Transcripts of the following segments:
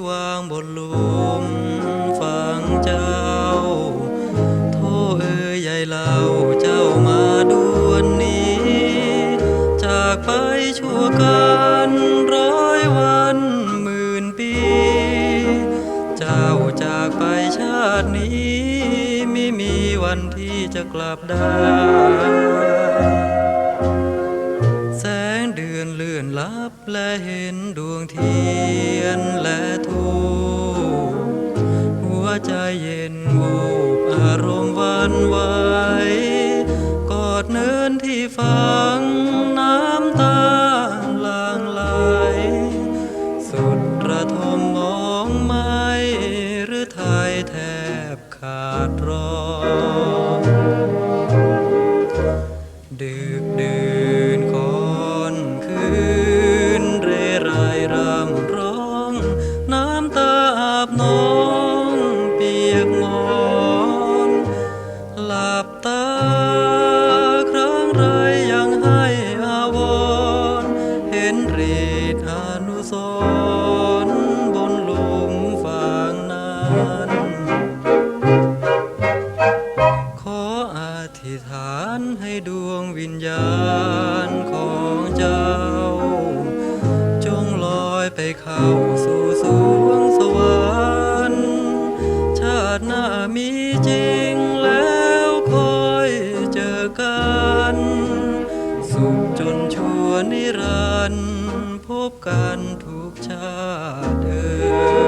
่วางบนหลุมฝังเจ้า โทเอ๋ยใหญ่เล่าเจ้ามาด่วนนี้ จากไปชั่วการร้อยวันหมื่นปี เจ้าจากไปชาตินี้ ไม่มีวันที่จะกลับได้ ลื่อนลับและเห็นดวงเทียนและทูปหัวใจเย็นวูบอารมณ์วันไหวกอดเนินที่ฝังน้ำตาลางไหลสุดระทมมองไม่หรือไทยแทบขาดรอดึ ธิษฐานให้ดวงวิญญาณของเจ้า จงลอยไปเข้าสู่สวงสวรรค์ชาติหน้ามีจริงแล้วคอยเจอกัน สุขจนชั่วนิรันดร์พบกันทุกชาติเอ่ย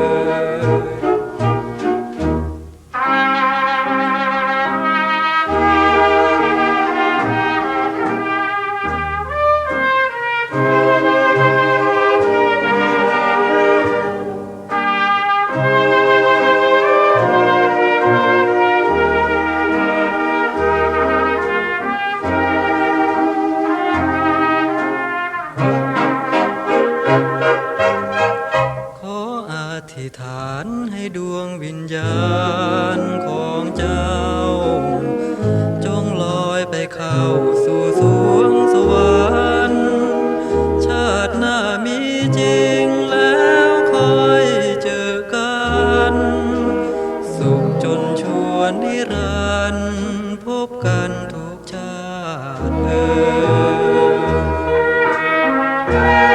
ให้ดวงวิญญาณของเจ้า จงลอยไปเข้าสู่สวงสวรรค์ชาติหน้ามีจริงแล้วคอยเจอกัน สุขจนชวนนิรันดร์พบกันทุกชาติเออ